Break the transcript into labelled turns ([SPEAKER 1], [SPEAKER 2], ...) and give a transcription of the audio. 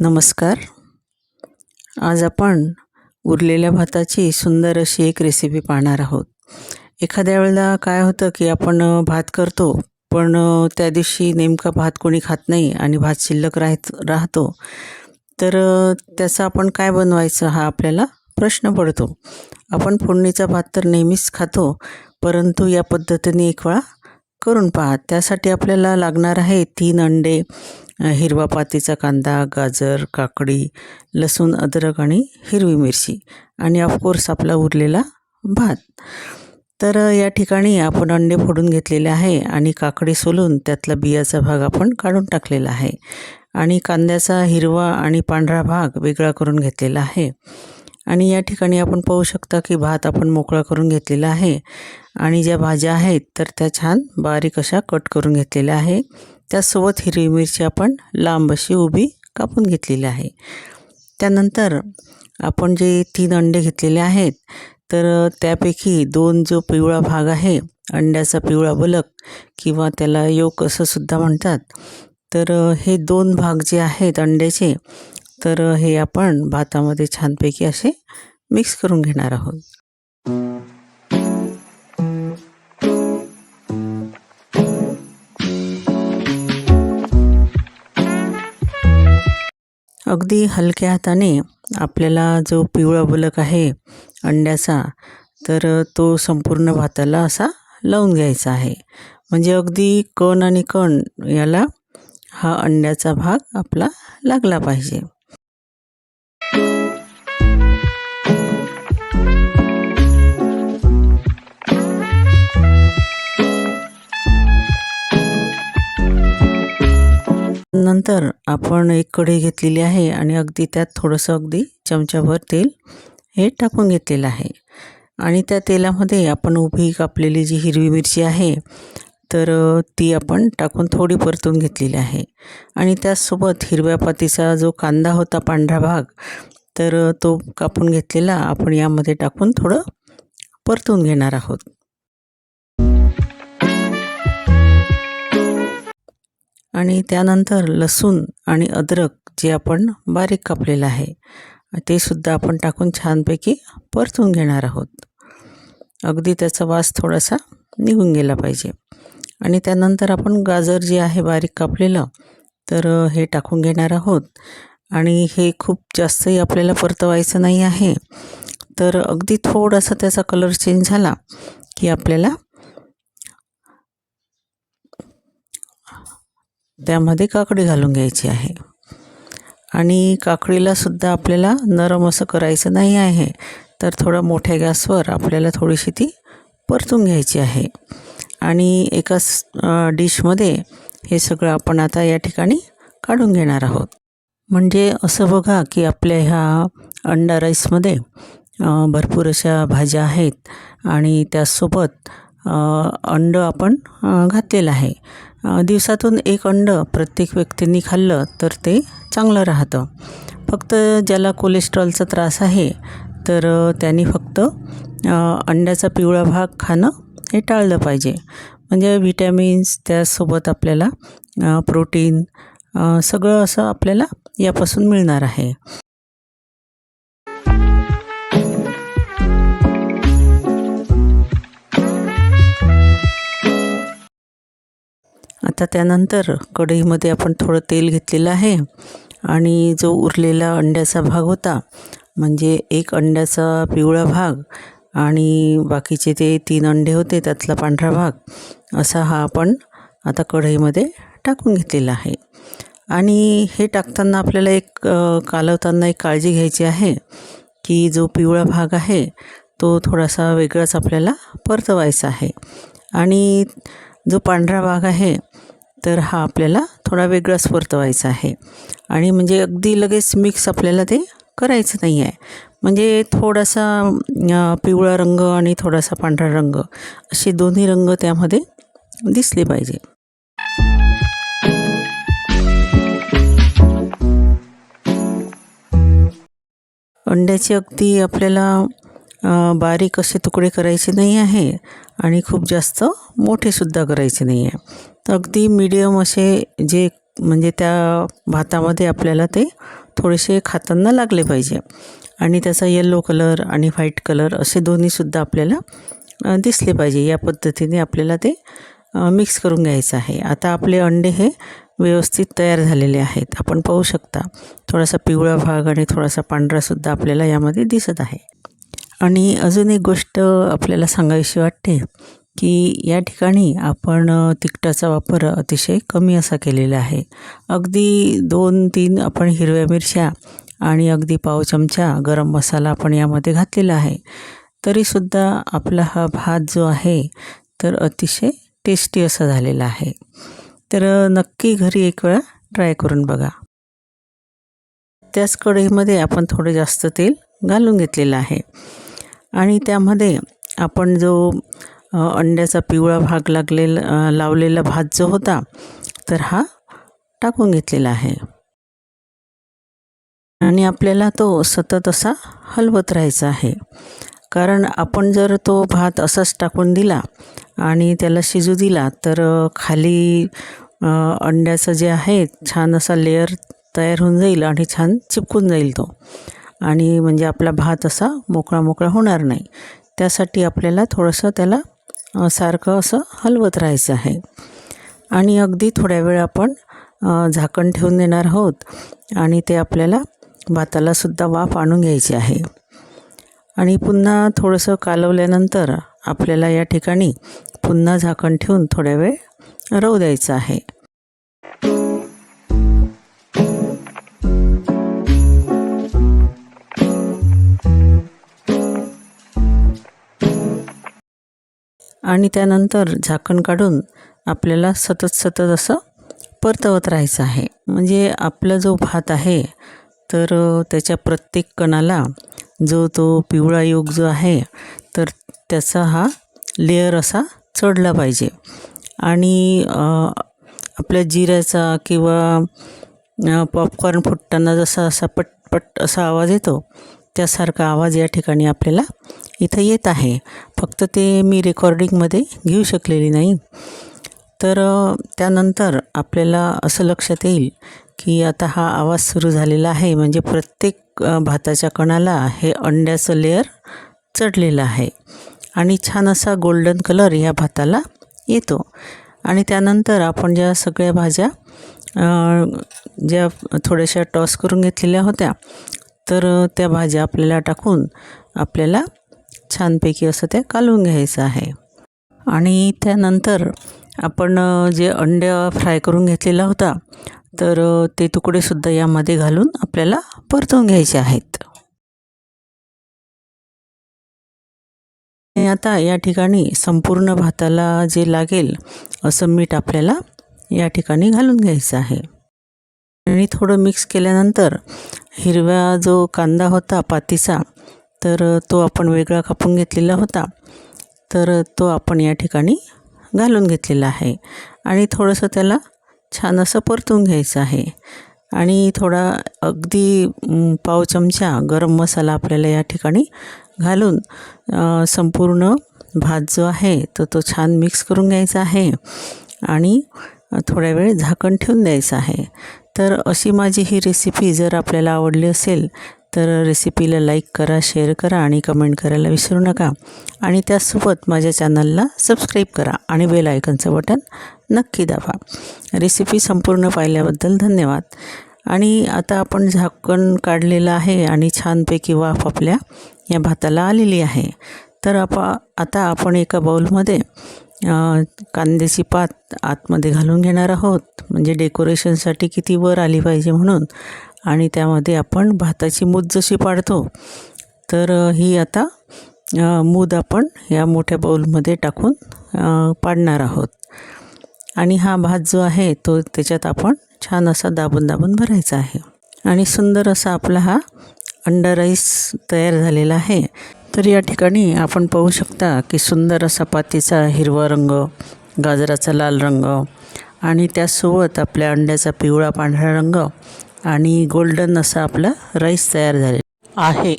[SPEAKER 1] नमस्कार. आज आपण उरलेल्या भाताची सुंदर अशी एक रेसिपी पाहणार आहोत. एखाद्या वेळेला काय होतं की आपण भात करतो पण त्या दिवशी नेमका भात कोणी खात नाही आणि भात शिल्लक राहत राहतो तर त्याचा त्याचं आपण काय बनवायचं हा आपल्याला प्रश्न पडतो. आपण फोडणीचा भात तर नेहमीच खातो परंतु या पद्धतीने एक वेळा करून पहा. त्यासाठी आपल्याला लागणार आहे तीन अंडे हिरवा पातीचा कांदा गाजर काकडी लसूण अद्रक आणि हिरवी मिरची आणि ऑफकोर्स आपला उरलेला भात. तर या ठिकाणी आपण अंडे फोडून घेतलेले आहे आणि काकडी सोलून त्यातला बियाचा भाग आपण काढून टाकलेला आहे. आणि कांद्याचा हिरवा आणि पांढरा भाग वेगळा करून घेतलेला आहे. आणि या ठिकाणी आपण पाहू शकता की भात आपण मोकळा करून घेतलेला आहे. आणि ज्या भाज्या आहेत तर त्या छान बारीक अशा कट करून घेतलेल्या आहे. त्यासोबत हिरवी मिरची आपण लांब अशी उभी कापून घेतलेली आहे. त्यानंतर आपण जे तीन अंडे घेतलेले आहेत तर त्यापैकी दोन जो पिवळा भाग आहे अंड्याचा पिवळा बलक किंवा त्याला योक असं सुद्धा म्हणतात तर हे दोन भाग जे आहेत अंड्याचे तर हे आपण भातामध्ये छानपैकी असे मिक्स करून घेणार आहोत. अगदी हलक्या हाताने आपल्याला जो पिवळा बलक आहे अंड्याचा तर तो संपूर्ण भाताला असा लावून घ्यायचा आहे. म्हणजे अगदी कण आणि कण याला हा अंड्याचा भाग आपला लागला पाहिजे. नंतर आपण एक कढई घेतलेली आहे आणि अगदी त्यात थोडंसं अगदी चमच्याभर तेल हे टाकून घेतलेलं आहे. आणि त्या तेलामध्ये आपण उभी कापलेली जी हिरवी मिरची आहे तर ती आपण टाकून थोडी परतून घेतलेली आहे. आणि त्याचसोबत हिरव्या पातीचा जो कांदा होता पांढरा भाग तर तो कापून घेतलेला आपण यामध्ये टाकून थोडं परतून घेणार आहोत. आणि त्यानंतर लसूण आणि अद्रक जे आपण बारीक कापलेलं आहे ते सुद्धा आपण टाकून छानपैकी परतून घेणार आहोत. अगदी त्याचा वास थोडासा निघून गेला पाहिजे. आणि त्यानंतर आपण गाजर जे आहे बारीक कापलेलं तर हे टाकून घेणार आहोत. आणि हे खूप जास्तही आपल्याला परतवायचं नाही आहे. तर अगदी थोडासा त्याचा कलर चेंज झाला की आपल्याला त्यामध्ये काकडी घालून घ्यायची आहे. आणि काकडीलासुद्धा आपल्याला नरम असं करायचं नाही आहे. तर थोडा मोठ्या गॅसवर आपल्याला थोडीशी ती परतून घ्यायची आहे. आणि एका डिशमध्ये हे सगळं आपण आता या ठिकाणी काढून घेणार आहोत. म्हणजे असं बघा की आपल्या ह्या अंडा राईसमध्ये भरपूर अशा भाज्या आहेत. आणि त्यासोबत अंड आपण घातलेलं आहे. दिवसातून एक अंड प्रत्येक व्यक्तींनी खाल्लं तर ते चांगलं राहतं. फक्त ज्याला कोलेस्ट्रॉलचा त्रास आहे तर त्यांनी फक्त अंड्याचा पिवळा भाग खाणं हे टाळलं पाहिजे. म्हणजे व्हिटॅमिन्स त्यासोबत आपल्याला प्रोटीन सगळं असं आपल्याला यापासून मिळणार आहे. आता त्यानंतर कढईमध्ये आपण थोडं तेल घेतलेलं आहे आणि जो उरलेला अंड्याचा भाग होता म्हणजे एक अंड्याचा पिवळा भाग आणि बाकीचे ते तीन अंडे होते त्यातला पांढरा भाग असा हा आपण आता कढईमध्ये टाकून घेतलेला आहे. आणि हे टाकताना आपल्याला एक कालवताना एक काळजी घ्यायची आहे की जो पिवळा भाग आहे तो थोडासा वेगळाच आपल्याला परतवायचा आहे. आणि जो पांढरा भाग आहे तर हा आपल्याला थोडा वेगळाच परतवायचा आहे. आणि म्हणजे अगदी लगेच मिक्स आपल्याला ते करायचं नाही आहे. म्हणजे थोडासा पिवळा रंग आणि थोडासा पांढरा रंग असे दोन्ही रंग त्यामध्ये दिसले पाहिजे. अंड्याचे अगदी आपल्याला बारीक असे तुकडे करायचे नाही आहे. आणि खूप जास्त मोठेसुद्धा करायचे नाही आहे तर अगदी मिडियम असे जे म्हणजे त्या भातामध्ये आपल्याला ते थोडेसे खाताना लागले पाहिजे. आणि त्याचा येल्लो कलर आणि व्हाईट कलर असे दोन्हीसुद्धा आपल्याला दिसले पाहिजे. या पद्धतीने आपल्याला ते मिक्स करून घ्यायचं आहे. आता आपले अंडे हे व्यवस्थित तयार झालेले आहेत. आपण पाहू शकता. थोडासा पिवळा भाग आणि थोडासा पांढरासुद्धा आपल्याला यामध्ये दिसत आहे. आणि अजून एक गोष्ट आपल्याला सांगावीशी वाटते की या ठिकाणी आपण तिखटाचा वापर अतिशय कमी असा केलेला आहे. अगदी दोन तीन आपण हिरव्या मिरच्या आणि अगदी पाव चमचा गरम मसाला आपण यामध्ये घातलेला आहे. तरीसुद्धा आपला हा भात जो आहे तर अतिशय टेस्टी असा झालेला आहे. तर नक्की घरी एक वेळा ट्राय करून बघा. त्याच कढईमध्ये आपण थोडं जास्त तेल घालून घेतलेलं आहे. आणि त्यामध्ये आपण जो अंड्याचा पिवळा भाग लागलेला लावलेला भात जो होता तर हा टाकून घेतलेला आहे. आणि आपल्याला तो सतत असा हलवत राहायचा आहे. कारण आपण जर तो भात असाच टाकून दिला आणि त्याला शिजू दिला तर खाली अंड्याचं जे आहे छान असा लेअर तयार होऊन जाईल आणि छान चिपकून जाईल तो. आणि म्हणजे आपला भात असा मोकळा मोकळा होणार नाही. त्यासाठी आपल्याला थोडंसं त्याला सारखं असं हलवत राहायचं आहे. आणि अगदी थोड्या वेळ आपण झाकण ठेवून देणार आहोत आणि ते आपल्याला भातालासुद्धा वाफ आणून घ्यायची आहे. आणि पुन्हा थोडंसं कालवल्यानंतर आपल्याला या ठिकाणी पुन्हा झाकण ठेवून थोड्या वेळ राहू द्यायचं आहे. आणि त्यानंतर झाकण काढून आपल्याला सतत सतत असं परतवत राहायचं आहे. म्हणजे आपला जो भात आहे तर त्याच्या प्रत्येक कणाला जो तो पिवळा योग जो आहे तर त्याचा हा लेअर असा चढला पाहिजे. आणि आपल्या जिऱ्याचा किंवा पॉपकॉर्न फुटताना जसा असा पटपट असा आवाज येतो त्यासारखा आवाज या ठिकाणी आपल्याला इथं येत आहे. फक्त ते मी रेकॉर्डिंगमध्ये घेऊ शकलेली नाही. तर त्यानंतर आपल्याला असं लक्षात येईल की आता हा आवाज सुरू झालेला आहे. म्हणजे प्रत्येक भाताच्या कणाला हे अंड्याचं लेअर चढलेलं आहे. आणि छान असा गोल्डन कलर या भाताला येतो. आणि त्यानंतर आपण ज्या सगळ्या भाज्या ज्या थोड्याशा टॉस करून घेतलेल्या होत्या तर त्या भाज्या आपल्याला टाकून आपल्याला छानपैकी असं त्या कालवून घ्यायचं आहे. आणि त्यानंतर आपण जे अंडे फ्राय करून घेतलेला होता तर ते तुकडेसुद्धा यामध्ये घालून आपल्याला परतवून घ्यायचे आहेत. आणि आता या ठिकाणी संपूर्ण भाताला जे लागेल असं मीठ आपल्याला या ठिकाणी घालून घ्यायचं आहे. आणि थोडं मिक्स केल्यानंतर हिरव्या जो कांदा होता पातीचा तर तो आपण वेगळा कापून घेतलेला होता. तर तो आपण या ठिकाणी घालून घेतलेला आहे. आणि थोडंसं त्याला छान असं परतून घ्यायचं आहे. आणि थोडा अगदी पाव चमचा गरम मसाला आपल्याला या ठिकाणी घालून संपूर्ण भात जो आहे तो तो छान मिक्स करून घ्यायचा आहे. आणि थोड्या वेळ झाकण ठेवून द्यायचं आहे. तर अशी माझी ही रेसिपी जर आपल्याला आवडली असेल तर रेसिपीला लाईक करा शेअर करा आणि कमेंट करायला विसरू नका. आणि त्यासोबत माझ्या चॅनलला सबस्क्राईब करा आणि बेल आयकनचं बटन नक्की दाबा. रेसिपी संपूर्ण पाहिल्याबद्दल धन्यवाद. आणि आता आपण झाकण काढलेलं आहे आणि छानपैकी वाफ आपल्या या भाताला आलेली आहे. तर आपा आता आपण एका बाऊलमध्ये कांद्याची पात आतमध्ये घालून घेणार आहोत. म्हणजे डेकोरेशनसाठी किती वर आली पाहिजे म्हणून. आणि त्यामध्ये आपण भाताची मूद जशी पाडतो तर ही आता मूद आपण या मोठ्या बाऊलमध्ये टाकून पाडणार आहोत. आणि हा भात जो आहे तो त्याच्यात आपण छान असा दाबून दाबून भरायचा आहे. आणि सुंदर असा आपला हा अंडा राईस तयार झालेला आहे. तर या ठिकाणी आपण पाहू शकता की सुंदर असा पातीचा हिरवा रंग गाजराचा लाल रंग आणि त्यासोबत आपल्या अंड्याचा पिवळा पांढरा रंग आणि गोल्डन असा आपला राईस तयार झालेला आहे.